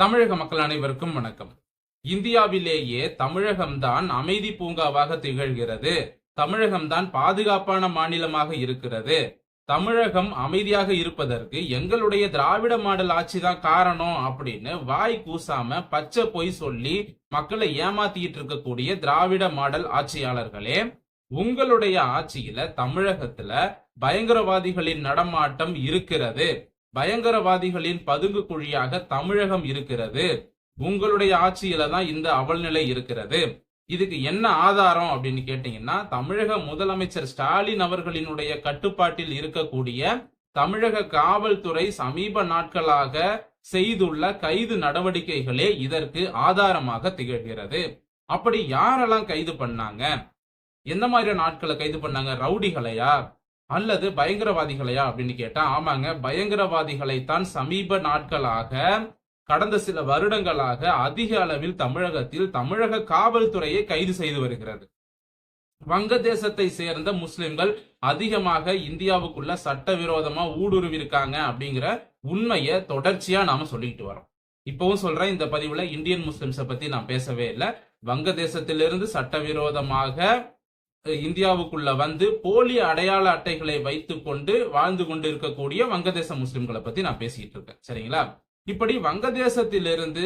தமிழக மக்கள் அனைவருக்கும் வணக்கம். இந்தியாவிலேயே தமிழகம்தான் அமைதி பூங்காவாக திகழ்கிறது. தமிழகம்தான் பாதுகாப்பான மாநிலமாக இருக்கிறது. தமிழகம் அமைதியாக இருப்பதற்கு எங்களுடைய திராவிட மாடல் ஆட்சி தான் காரணம் அப்படின்னு வாய் கூசாம பச்சை பொய் சொல்லி மக்களை ஏமாத்திட்டு இருக்கக்கூடிய திராவிட மாடல் ஆட்சியாளர்களே உங்களுடைய ஆட்சியில தமிழகத்துல பயங்கரவாதிகளின் நடமாட்டம் இருக்கிறது. பயங்கரவாதிகளின் பதுங்கு குழியாக தமிழகம் இருக்கிறது. உங்களுடைய ஆட்சியில தான் இந்த அவல்நிலை இருக்கிறது. இதுக்கு என்ன ஆதாரம் அப்படின்னு கேட்டீங்கன்னா தமிழக முதலமைச்சர் ஸ்டாலின் அவர்களினுடைய கட்டுப்பாட்டில் இருக்கக்கூடிய தமிழக காவல்துறை சமீப நாட்களாக செய்துள்ள கைது நடவடிக்கைகளே இதற்கு ஆதாரமாக திகழ்கிறது. அப்படி யாரெல்லாம் கைது பண்ணாங்க? எந்த மாதிரியான நாட்களை கைது பண்ணாங்க? ரவுடிகளையா? அல்லது பயங்கரவாதிகளையா அப்படின்னு கேட்டா ஆமாங்க. பயங்கரவாதிகளைத்தான் சமீப நாட்களாக கடந்த சில வருடங்களாக அதிக அளவில் தமிழகத்தில் தமிழக காவல்துறையை கைது செய்து வருகிறது. வங்கதேசத்தை சேர்ந்த முஸ்லிம்கள் அதிகமாக இந்தியாவுக்குள்ள சட்டவிரோதமா ஊடுருவி இருக்காங்க அப்படிங்கிற உண்மையை தொடர்ச்சியா நாம சொல்லிட்டு வரோம். இப்பவும் சொல்றேன் இந்த பதிவுல இந்தியன் முஸ்லிம்ஸை பத்தி நான் பேசவே இல்லை. வங்கதேசத்திலிருந்து சட்டவிரோதமாக இந்தியாவுக்குள்ள வந்து போலி அடையாள அட்டைகளை வைத்துக் கொண்டு வாழ்ந்து கொண்டு இருக்கக்கூடிய வங்கதேச முஸ்லிம்களை பத்தி நான் பேசிட்டு இருக்கேன். சரிங்களா? இப்படி வங்கதேசத்திலிருந்து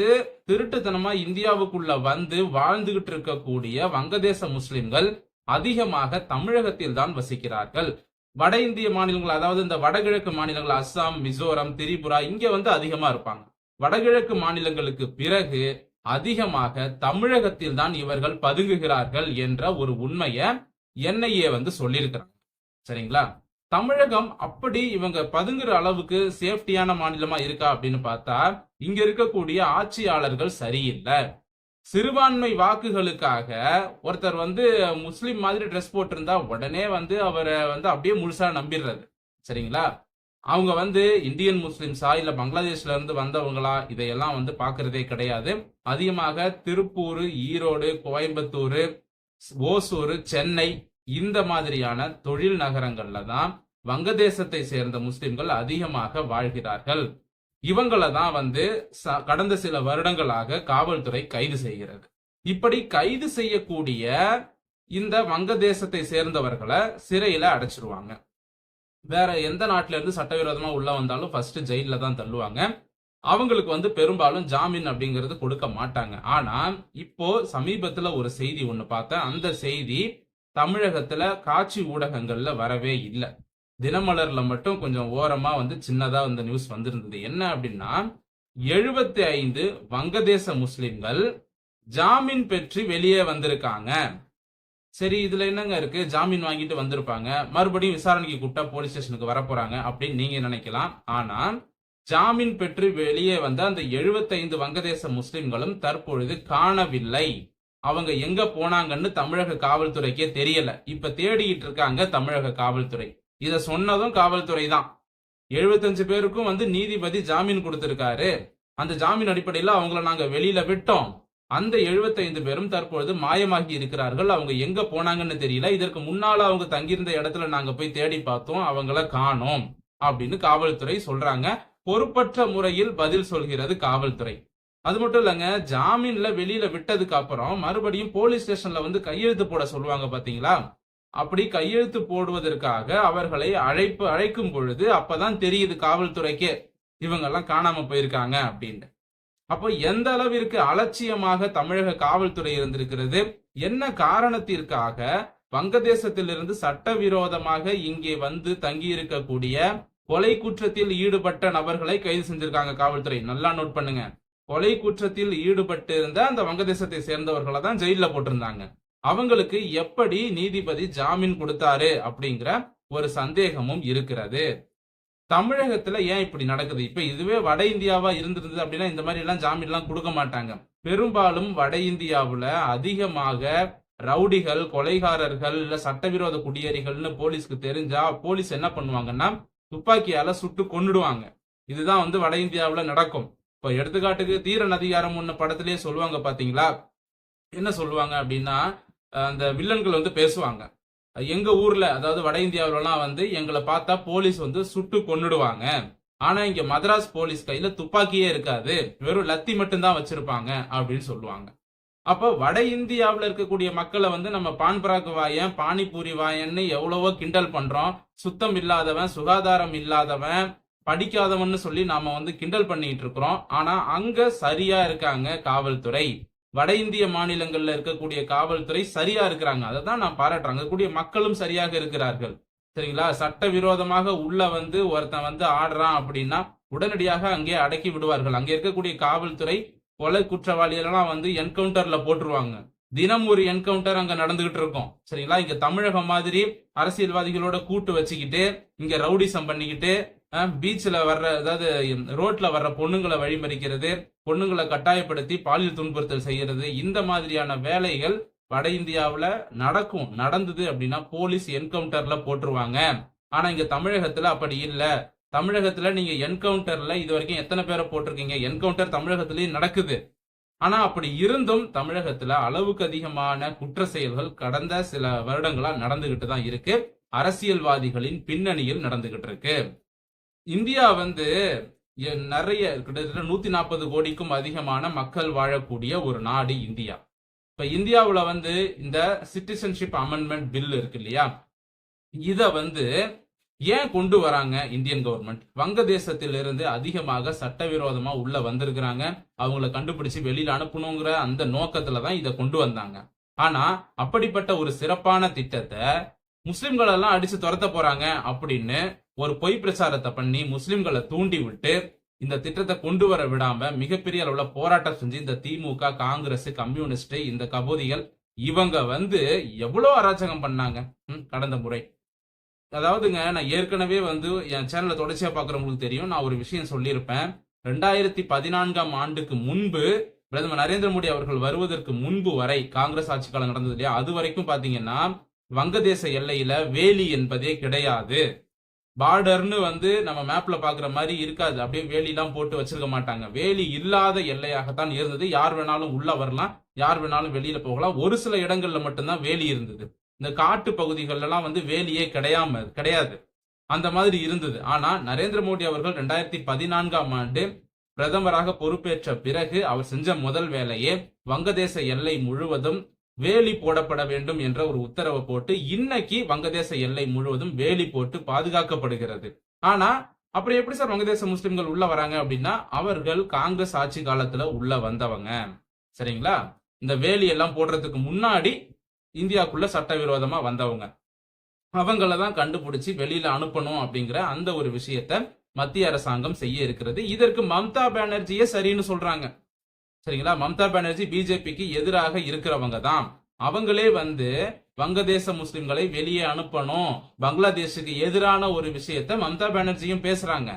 திருட்டுத்தனமா இந்தியாவுக்குள்ள வந்து வாழ்ந்துகிட்டு இருக்கக்கூடிய வங்கதேச முஸ்லிம்கள் அதிகமாக தமிழகத்தில் தான் வசிக்கிறார்கள். வட இந்திய மாநிலங்கள் அதாவது இந்த வடகிழக்கு மாநிலங்கள் அஸ்ஸாம் மிசோரம் திரிபுரா இங்க வந்து அதிகமா இருப்பாங்க. வடகிழக்கு மாநிலங்களுக்கு பிறகு அதிகமாக தமிழகத்தில் தான் இவர்கள் பதுங்குகிறார்கள் என்ற ஒரு உண்மையை என்ஐஏ வந்து சொல்லியிருக்கிறாங்க. சரிங்களா? தமிழகம் அப்படி இவங்க பதுங்குற அளவுக்கு சேஃப்டியான மாநிலமா இருக்கா அப்படின்னு பார்த்தா இங்க இருக்கக்கூடிய ஆட்சியாளர்கள் சரியில்லை. சிறுபான்மை வாக்குகளுக்காக ஒருத்தர் வந்து முஸ்லீம் மாதிரி ட்ரெஸ் போட்டிருந்தா உடனே வந்து அவரை வந்து அப்படியே முழுசா நம்பிடுறது. சரிங்களா? அவங்க வந்து இந்தியன் முஸ்லிம்ஸா இல்ல பங்களாதேஷ்ல இருந்து வந்தவங்களா இதையெல்லாம் வந்து பாக்குறதே கிடையாது. அதிகமாக திருப்பூர் ஈரோடு கோயம்புத்தூர் ஓசூர் சென்னை இந்த மாதிரியான தொழில் நகரங்கள்ல தான் வங்கதேசத்தை சேர்ந்த முஸ்லிம்கள் அதிகமாக வாழ்கிறார்கள். இவங்கள தான் வந்து ச- கடந்த சில வருடங்களாக காவல்துறை கைது செய்கிறது. இப்படி கைது செய்யக்கூடிய இந்த வங்கதேசத்தை சேர்ந்தவர்களை சிறையில அடைச்சிருவாங்க. வேற எந்த நாட்டில இருந்து சட்டவிரோதமா உள்ள வந்தாலும் ஃபர்ஸ்ட் ஜெயில தான் தள்ளுவாங்க. அவங்களுக்கு வந்து பெரும்பாலும் ஜாமீன் அப்படிங்கிறது கொடுக்க மாட்டாங்க. ஆனா இப்போ சமீபத்துல ஒரு செய்தி ஒன்று பார்த்தேன். அந்த செய்தி தமிழகத்துல காட்சி ஊடகங்கள்ல வரவே இல்லை. தினமலர்ல மட்டும் கொஞ்சம் ஓரமா வந்து சின்னதா அந்த நியூஸ் வந்திருந்தது. என்ன அப்படின்னா எழுபத்தி ஐந்து வங்கதேச முஸ்லிம்கள் ஜாமீன் பெற்று வெளியே வந்திருக்காங்க. சரி இதுல என்னங்க இருக்கு? ஜாமீன் வாங்கிட்டு வந்திருப்பாங்க. மறுபடியும் விசாரணைக்கு கூப்பிட்டா போலீஸ் ஸ்டேஷனுக்கு வரப்போறாங்க அப்படின்னு நீங்க நினைக்கலாம். ஆனா ஜாமீன் பெற்று வெளியே வந்த அந்த 75 வங்கதேச முஸ்லிம்களும் தற்பொழுது காணவில்லை. அவங்க எங்க போனாங்கன்னு தமிழக காவல்துறைக்கே தெரியல. இப்ப தேடிட்டு இருக்காங்க தமிழக காவல்துறை. இத சொன்னதும் காவல்துறை தான். 75 பேருக்கும் வந்து நீதிபதி ஜாமீன் கொடுத்திருக்காரு. அந்த ஜாமீன் அடிப்படையில அவங்கள நாங்க வெளியில விட்டோம். அந்த 75 பேரும் தற்பொழுது மாயமாகி இருக்கிறார்கள். அவங்க எங்க போனாங்கன்னு தெரியல. இதற்கு முன்னால அவங்க தங்கியிருந்த இடத்துல நாங்க போய் தேடி பார்த்தோம். அவங்கள காணோம் அப்படின்னு காவல்துறை சொல்றாங்க. பொறுப்பற்ற முறையில் பதில் சொல்கிறது காவல்துறை. அது மட்டும் இல்லைங்க ஜாமீன்ல வெளியில விட்டதுக்கு அப்புறம் மறுபடியும் போலீஸ் ஸ்டேஷன்ல வந்து கையெழுத்து போட சொல்லுவாங்க பாத்தீங்களா? அப்படி கையெழுத்து போடுவதற்காக அவர்களை அழைப்பு அழைக்கும் பொழுது அப்பதான் தெரியுது காவல்துறைக்கே இவங்க எல்லாம் காணாம போயிருக்காங்க அப்படின்னு. அப்போ எந்த அளவிற்கு அலட்சியமாக தமிழக காவல்துறை இருந்திருக்கிறது? என்ன காரணத்திற்காக வங்கதேசத்திலிருந்து சட்டவிரோதமாக இங்கே வந்து தங்கி இருக்கக்கூடிய கொலை குற்றத்தில் ஈடுபட்ட நபர்களை கைது செஞ்சிருக்காங்க காவல்துறை? நல்லா நோட் பண்ணுங்க. கொலை குற்றத்தில் ஈடுபட்டு இருந்த அந்த வங்கதேசத்தை சேர்ந்தவர்களை தான் ஜெயில போட்டிருந்தாங்க. அவங்களுக்கு எப்படி நீதிபதி ஜாமீன் கொடுத்தாரு அப்படிங்கிற ஒரு சந்தேகமும் இருக்கிறது. தமிழகத்துல ஏன் இப்படி நடக்குது? இப்ப இதுவே வட இந்தியாவா இருந்திருந்தது அப்படின்னா இந்த மாதிரி எல்லாம் ஜாமீன் எல்லாம் கொடுக்க மாட்டாங்க. பெரும்பாலும் வட இந்தியாவுல அதிகமாக ரவுடிகள் கொலைகாரர்கள் இல்ல சட்டவிரோத குடியேறிகள்னு போலீஸ்க்கு தெரிஞ்சா போலீஸ் என்ன பண்ணுவாங்கன்னா துப்பாக்கியால சுட்டு கொண்டுடுவாங்க இதுதான் வந்து வட இந்தியாவுல நடக்கும். இப்ப எடுத்துக்காட்டுக்கு தீரன் அதிகாரம் ஒண்ணு படத்திலேயே சொல்லுவாங்க பாத்தீங்களா? என்ன சொல்லுவாங்க அப்படின்னா அந்த வில்லன்கள் வந்து பேசுவாங்க. எங்க ஊர்ல அதாவது வட இந்தியாவிலலாம் வந்து எங்களை பார்த்தா போலீஸ் வந்து சுட்டு கொன்னுடுவாங்க. ஆனா இங்க மதராஸ் போலீஸ் கையில துப்பாக்கியே இருக்காது. வெறும் லத்தி மட்டும்தான் வச்சிருப்பாங்க அப்படின்னு சொல்லுவாங்க. அப்போ வட இந்தியாவில் இருக்கக்கூடிய மக்களை வந்து நம்ம பான்பராக்கு வாயன் பானிபூரி வாயன்னு எவ்வளவோ கிண்டல் பண்றோம். சுத்தம் இல்லாதவன் சுகாதாரம் இல்லாதவன் படிக்காதவன்னு சொல்லி நாம வந்து கிண்டல் பண்ணிட்டு இருக்கிறோம். ஆனா அங்க சரியா இருக்காங்க காவல்துறை. வட இந்திய மாநிலங்கள்ல இருக்கக்கூடிய காவல்துறை சரியா இருக்கிறாங்க. அதை தான் நான் பாராட்டுறேன். அங்கக்கூடிய கூடிய மக்களும் சரியாக இருக்கிறார்கள். சரிங்களா? சட்டவிரோதமாக உள்ள வந்து ஒருத்தன் வந்து ஆடுறான் அப்படின்னா உடனடியாக அங்கே அடக்கி விடுவார்கள். அங்கே இருக்கக்கூடிய காவல்துறை கொலை குற்றவாளிகளெல்லாம் வந்து என்கவுண்டர்ல போட்டுருவாங்க. தினம் ஒரு என்கவுண்டர் அங்க நடந்துகிட்டு இருக்கும். சரிங்களா? இங்க தமிழகம் மாதிரி அரசியல்வாதிகளோட கூட்டு வச்சுக்கிட்டு இங்க ரவுடிசம் பண்ணிக்கிட்டு பீச்சில் வர்ற அதாவது ரோட்டில் வர்ற பொண்ணுங்களை வழிமறிக்கிறது பொண்ணுங்களை கட்டாயப்படுத்தி பாலியல் துன்புறுத்தல் செய்கிறது இந்த மாதிரியான வேலைகள் வட இந்தியாவில் நடக்கும் நடந்தது அப்படின்னா போலீஸ் என்கவுண்டர்ல போட்டுருவாங்க. ஆனா இங்க தமிழகத்துல அப்படி இல்லை. தமிழகத்துல நீங்க என்கவுண்டர்ல இது வரைக்கும் எத்தனை பேரை போட்டிருக்கீங்க? என்கவுண்டர் தமிழகத்திலயும் நடக்குது. ஆனா அப்படி இருந்தும் தமிழகத்துல அளவுக்கு அதிகமான குற்ற செயல்கள் கடந்த சில வருடங்களா நடந்துகிட்டு தான் இருக்கு. அரசியல்வாதிகளின் பின்னணியில் நடந்துகிட்டு இருக்கு. இந்தியா வந்து நிறைய கிட்டத்தட்ட நூத்தி நாற்பது கோடிக்கும் அதிகமான மக்கள் வாழக்கூடிய ஒரு நாடு இந்தியா. இப்ப இந்தியாவுல வந்து இந்த சிட்டிசன்ஷிப் அமெண்ட்மெண்ட் பில் இருக்கு இல்லையா? இத வந்து ஏன் கொண்டு வராங்க இந்தியன் கவர்மெண்ட்? வங்கதேசத்திலிருந்து அதிகமாக சட்டவிரோதமா உள்ள வந்திருக்கிறாங்க. அவங்கள கண்டுபிடிச்சு வெளியில அனுப்பணுங்கிற அந்த நோக்கத்துல தான் இதை கொண்டு வந்தாங்க. ஆனா அப்படிப்பட்ட ஒரு சிறப்பான திட்டத்தை முஸ்லிம்கள் எல்லாம் அடிச்சு துரத்த போறாங்க அப்படின்னு ஒரு பொய் பிரச்சாரத்தை பண்ணி முஸ்லிம்களை தூண்டி விட்டு இந்த திட்டத்தை கொண்டு வர விடாம மிகப்பெரிய அளவுல போராட்டம் செஞ்சு இந்த திமுக காங்கிரஸ் கம்யூனிஸ்ட் இந்த கபோதிகள் இவங்க வந்து எவ்வளவு அராஜகம் பண்ணாங்க ம், கடந்த முறை. அதாவதுங்க நான் ஏற்கனவே வந்து என் சேனலை தொடர்ச்சியா பாக்குறவங்களுக்கு தெரியும். நான் ஒரு விஷயம் சொல்லியிருப்பேன். ரெண்டாயிரத்தி பதினான்காம் ஆண்டுக்கு முன்பு பிரதமர் நரேந்திர மோடி அவர்கள் வருவதற்கு முன்பு வரை காங்கிரஸ் ஆட்சி காலம் நடந்தது இல்லையா? அது வரைக்கும் பாத்தீங்கன்னா வங்கதேச எல்லையில வேலி என்பதே கிடையாது. பார்டர்னு வந்து நம்ம மேப்ல பாக்குற மாதிரி இருக்காது. அப்படியே வேலிலாம் போட்டு வச்சிருக்க மாட்டாங்க. வேலி இல்லாத எல்லையாகத்தான் இருந்தது. யார் வேணாலும் உள்ள வரலாம். யார் வேணாலும் வெளியில போகலாம். ஒரு சில இடங்கள்ல மட்டும்தான் வேலி இருந்தது. இந்த காட்டு பகுதிகளெல்லாம் வந்து வேலியே கிடையாம கிடையாது. அந்த மாதிரி இருந்தது. ஆனா நரேந்திர மோடி அவர்கள் ரெண்டாயிரத்தி பதினான்காம் ஆண்டு பிரதமராக பொறுப்பேற்ற பிறகு அவர் செஞ்ச முதல் வேலையே வங்கதேச எல்லை முழுவதும் வேலி போடப்பட வேண்டும் என்ற ஒரு உத்தரவை போட்டு இன்னைக்கு வங்கதேச எல்லை முழுவதும் வேலி போட்டு பாதுகாக்கப்படுகிறது. ஆனா அப்புறம் எப்படி சார் வங்கதேச முஸ்லிம்கள் உள்ள வராங்க அப்படின்னா அவர்கள் காங்கிரஸ் ஆட்சி காலத்துல உள்ள வந்தவங்க. சரிங்களா? இந்த வேலி எல்லாம் போடுறதுக்கு முன்னாடி இந்தியாக்குள்ள சட்டவிரோதமா வந்தவங்க. அவங்கள தான் கண்டுபிடிச்சி வெளியில அனுப்பணும் அப்படிங்கிற அந்த ஒரு விஷயத்த மத்திய அரசாங்கம் செய்ய இருக்கிறது. இதற்கு மம்தா பானர்ஜியே சரின்னு சொல்றாங்க. சரிங்களா? மம்தா பானர்ஜி பிஜேபிக்கு எதிராக இருக்கிறவங்க தான். அவங்களே வந்து வங்கதேச முஸ்லிம்களை வெளியே அனுப்பணும். பங்களாதேஷுக்கு எதிரான ஒரு விஷயத்த மம்தா பானர்ஜியும் பேசுறாங்க.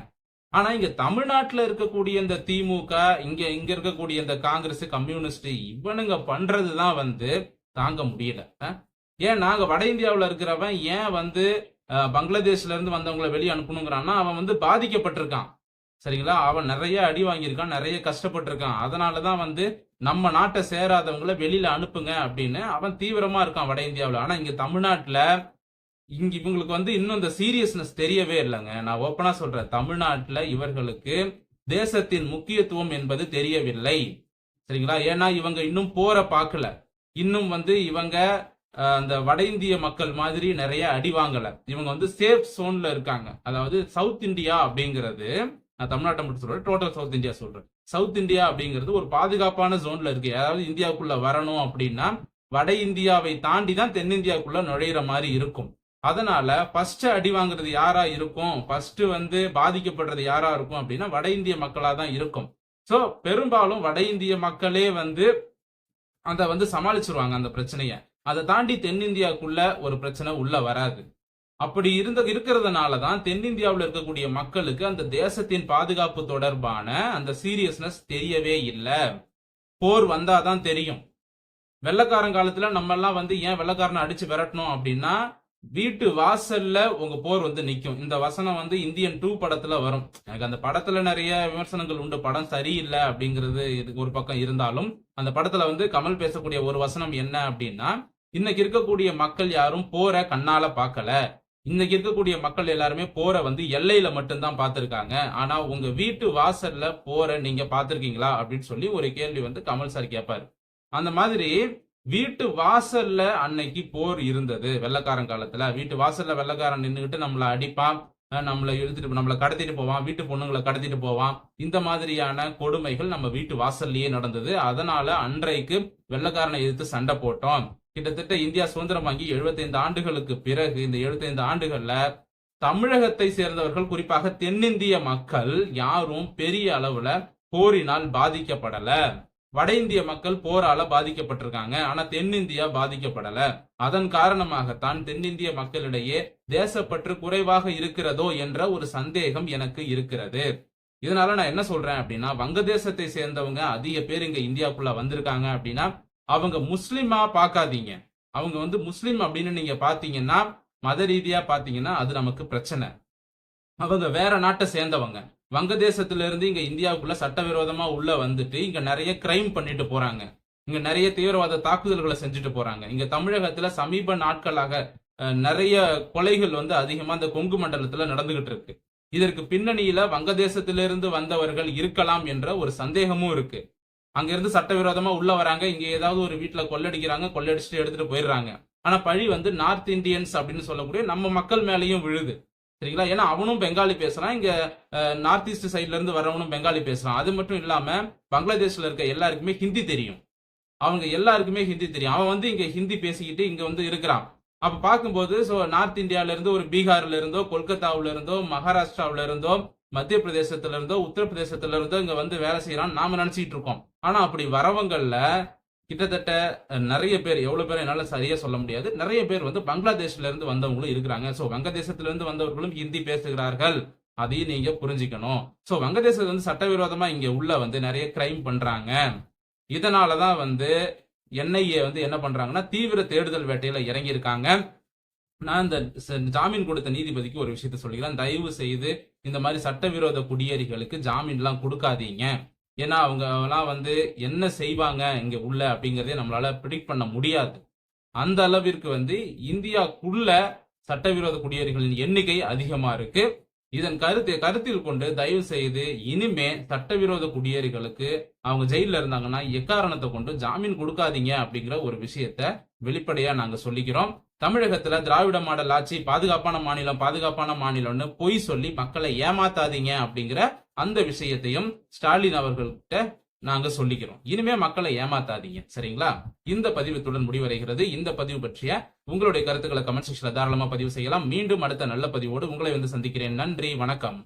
ஆனா இங்க தமிழ்நாட்டுல இருக்கக்கூடிய இந்த திமுக இங்க இங்க இருக்கக்கூடிய இந்த காங்கிரஸ் கம்யூனிஸ்ட் இவனுங்க பண்றதுதான் வந்து தாங்க முடியல. ஏன் நாங்க வட இந்தியாவில் இருக்கிறவன் ஏன் வந்து பங்களாதேஷ்ல இருந்து வந்தவங்களை வெளியே அனுப்பணுங்கிறான்னா அவன் வந்து பாதிக்கப்பட்டிருக்கான். சரிங்களா? அவன் நிறைய அடி வாங்கியிருக்கான் நிறைய கஷ்டப்பட்டிருக்கான். அதனாலதான் வந்து நம்ம நாட்டை சேராதவங்கள வெளியில அனுப்புங்க அப்படின்னு அவன் தீவிரமா இருக்கான் வட இந்தியாவில். ஆனா இங்க தமிழ்நாட்டில் இங்க இவங்களுக்கு வந்து இன்னும் இந்த சீரியஸ்னஸ் தெரியவே இல்லைங்க. நான் ஓப்பனா சொல்றேன். தமிழ்நாட்டில் இவர்களுக்கு தேசத்தின் முக்கியத்துவம் என்பது தெரியவில்லை. சரிங்களா? ஏன்னா இவங்க இன்னும் போற பார்க்கல. இன்னும் வந்து இவங்க அந்த வட இந்திய மக்கள் மாதிரி நிறைய அடி வாங்கல. இவங்க வந்து சேஃப் சோன்ல இருக்காங்க. அதாவது சவுத் இந்தியா அப்படிங்கிறது நான் தமிழ்நாட்டை மட்டும் சொல்றேன் டோட்டல் சவுத் இந்தியா சொல்றேன். சவுத் இந்தியா அப்படிங்கிறது ஒரு பாதுகாப்பான ஜோன்ல இருக்கு. அதாவது இந்தியாவுக்குள்ள வரணும் அப்படின்னா வட இந்தியாவை தாண்டி தான் தென்னிந்தியாவுக்குள்ள நுழையிற மாதிரி இருக்கும். அதனால ஃபர்ஸ்ட் அடி வாங்குறது யாரா இருக்கும்? ஃபர்ஸ்ட் வந்து பாதிக்கப்படுறது யாரா இருக்கும் அப்படின்னா வட இந்திய மக்களா தான் இருக்கும். சோ பெரும்பாலும் வட இந்திய மக்களே வந்து அதை வந்து சமாளிச்சிருவாங்க அந்த பிரச்சனையை. அதை தாண்டி தென்னிந்தியாவுக்குள்ள ஒரு பிரச்சனை உள்ள வராது. அப்படி இருந்த இருக்கிறதுனால தான் தென்னிந்தியாவில் இருக்கக்கூடிய மக்களுக்கு அந்த தேசத்தின் பாதுகாப்பு தொடர்பான அந்த சீரியஸ்னஸ் தெரியவே இல்லை. போர் வந்தாதான் தெரியும். வெள்ளக்காரன் காலத்துல நம்ம எல்லாம் வந்து ஏன் வெள்ளக்காரனை அடிச்சு விரட்டணும் அப்படின்னா வீட்டு வாசல்ல உங்க போர் வந்து நிக்கும். இந்த வசனம் வந்து இந்தியன் டூ படத்துல வரும். எனக்கு அந்த படத்துல நிறைய விமர்சனங்கள் உண்டு. படம் சரியில்லை அப்படிங்கிறது ஒரு பக்கம் இருந்தாலும் அந்த படத்துல வந்து கமல் பேசக்கூடிய ஒரு வசனம் என்ன அப்படின்னா இன்னைக்கு இருக்கக்கூடிய மக்கள் யாரும் போற கண்ணால பார்க்கல. இன்னைக்கு இருக்கக்கூடிய மக்கள் எல்லாருமே போரை வந்து எல்லையில மட்டும்தான் பார்த்துருக்காங்க. ஆனா உங்க வீட்டு வாசல்ல போரை நீங்க பார்த்துருக்கீங்களா? அப்படின்னு சொல்லி ஒரு கேள்வி வந்து கமல் சார் கேட்பாரு அந்த மாதிரி வீட்டு வாசல்ல அன்னைக்கு போர் இருந்தது. வெள்ளக்காரன் காலத்துல. வீட்டு வாசல்ல வெள்ளக்காரன் நின்றுகிட்டு நம்மளை அடிப்பான். நம்மளை இழுத்துட்டு நம்மளை கடத்திட்டு போவான். வீட்டு பொண்ணுங்களை கடத்திட்டு போவான். இந்த மாதிரியான கொடுமைகள் நம்ம வீட்டு வாசல்லயே நடந்தது. அதனால அன்றைக்கு வெள்ளக்காரனை எதிர்த்து சண்டை போட்டோம். கிட்டத்தட்ட இந்தியா சுதந்திரம் வாங்கி 75 ஆண்டுகளுக்கு பிறகு இந்த 75 ஆண்டுகள்ல தமிழகத்தை சேர்ந்தவர்கள் குறிப்பாக தென்னிந்திய மக்கள் யாரும் பெரிய அளவுல போரினால் பாதிக்கப்படல. வட இந்திய மக்கள் போரால பாதிக்கப்பட்டிருக்காங்க. ஆனா தென்னிந்தியா பாதிக்கப்படல. அதன் காரணமாகத்தான் தென்னிந்திய மக்களிடையே தேசப்பற்று குறைவாக இருக்கிறதோ என்ற ஒரு சந்தேகம் எனக்கு இருக்கிறது. இதனால நான் என்ன சொல்றேன் அப்படின்னா வங்கதேசத்தை சேர்ந்தவங்க அதிக பேர் இங்க இந்தியாக்குள்ள வந்திருக்காங்க அப்படின்னா அவங்க முஸ்லீமா பார்க்காதீங்க. அவங்க வந்து முஸ்லீம் அப்படின்னு நீங்க பாத்தீங்கன்னா மத ரீதியா பாத்தீங்கன்னா அது நமக்கு பிரச்சனை. அவங்க வேற நாட்டை சேர்ந்தவங்க. வங்கதேசத்துல இருந்து இங்க இந்தியாவுக்குள்ள சட்டவிரோதமா உள்ள வந்துட்டு இங்க நிறைய கிரைம் பண்ணிட்டு போறாங்க. இங்க நிறைய தீவிரவாத தாக்குதல்களை செஞ்சுட்டு போறாங்க. இங்க தமிழகத்துல சமீப நாட்களாக நிறைய கொலைகள் வந்து அதிகமா அந்த கொங்கு மண்டலத்துல நடந்துகிட்டு இருக்கு. இதற்கு பின்னணியில வங்கதேசத்திலிருந்து வந்தவர்கள் இருக்கலாம் என்ற ஒரு சந்தேகமும் இருக்கு. அங்கிருந்து சட்டவிரோதமா உள்ள வராங்க. இங்க ஏதாவது ஒரு வீட்டுல கொள்ளடிக்கிறாங்க கொள்ளடிச்சுட்டு எடுத்துட்டு போயிடுறாங்க. ஆனா பழி வந்து நார்த் இந்தியன்ஸ் அப்படின்னு சொல்லக்கூடிய நம்ம மக்கள் மேலையும் விழுது. சரிங்களா? ஏன்னா அவனும் பெங்காலி பேசுறான். இங்க நார்த் ஈஸ்ட் சைட்ல இருந்து வரவனும் பெங்காலி பேசுறான். அது மட்டும் இல்லாம பங்களாதேஷ்ல இருக்க எல்லாருக்குமே ஹிந்தி தெரியும். அவங்க எல்லாருக்குமே ஹிந்தி தெரியும். அவன் வந்து இங்க ஹிந்தி பேசிக்கிட்டு இங்க வந்து இருக்கிறான். அப்ப பார்க்கும்போது ஸோ நார்த் இந்தியால இருந்து ஒரு பீகார்ல இருந்தோ கொல்கத்தாவுல இருந்தோ மகாராஷ்டிராவுல இருந்தோ மத்திய பிரதேசத்துல இருந்தோ உத்தரப்பிரதேசத்துல இருந்தோ இங்க வந்து வேலை செய்யறான்னு நாம நினைச்சிட்டு இருக்கோம். ஆனா அப்படி வரவங்கள்ல கிட்டத்தட்ட நிறைய பேர் எவ்வளவு பேர் என்னால சரியா சொல்ல முடியாது. நிறைய பேர் வந்து பங்களாதேஷ்ல இருந்து வந்தவங்களும் இருக்கிறாங்க. சோ வங்கதேசத்துல இருந்து வந்தவர்களும் ஹிந்தி பேசுகிறார்கள். அதையும் நீங்க புரிஞ்சுக்கணும். சோ வங்கதேசத்துல வந்து சட்டவிரோதமா இங்க உள்ள வந்து நிறைய கிரைம் பண்றாங்க. இதனாலதான் வந்து என்ஐஏ வந்து என்ன பண்றாங்கன்னா தீவிர தேடுதல் வேட்டையில இறங்கி இருக்காங்க நான் இந்த ஜாமீன் கொடுத்த நீதிபதிக்கு ஒரு விஷயத்த சொல்லிக்கிறேன். தயவு செய்து இந்த மாதிரி சட்டவிரோத குடியேறிகளுக்கு ஜாமீன்லாம் கொடுக்காதீங்க. ஏன்னா அவங்கலாம் வந்து என்ன செய்வாங்க இங்க உள்ள அப்படிங்கறதே நம்மளால ப்ரிடிக்ட் பண்ண முடியாது. அந்த அளவிற்கு வந்து இந்தியாக்குள்ள சட்டவிரோத குடியேறிகளின் எண்ணிக்கை அதிகமா இருக்கு. இதன் கருத்தை கருத்தில் கொண்டு தயவு செய்து இனிமே சட்டவிரோத குடியேறிகளுக்கு அவங்க ஜெயில இருந்தாங்கன்னா எக்காரணத்தை கொண்டு ஜாமீன் கொடுக்காதீங்க அப்படிங்கிற ஒரு விஷயத்த வெளிப்படையா நாங்க சொல்லிக்கிறோம். தமிழகத்துல திராவிட மாடல் ஆட்சி பாதுகாப்பான மாநிலம் பாதுகாப்பான மாநிலம்னு பொய் சொல்லி மக்களை ஏமாத்தாதீங்க அப்படிங்கிற அந்த விஷயத்தையும் ஸ்டாலின் அவர்கள்கிட்ட நாங்க சொல்லிக்கிறோம். இனிமே மக்களை ஏமாத்தாதீங்க. சரிங்களா? இந்த பதிவு இத்துடன் முடிவடைகிறது. இந்த பதிவு பற்றிய உங்களுடைய கருத்துக்களை கமெண்ட் செக்ஷன்ல தாராளமா பதிவு செய்யலாம். மீண்டும் அடுத்த நல்ல பதிவோடு உங்களை வந்து சந்திக்கிறேன். நன்றி. வணக்கம்.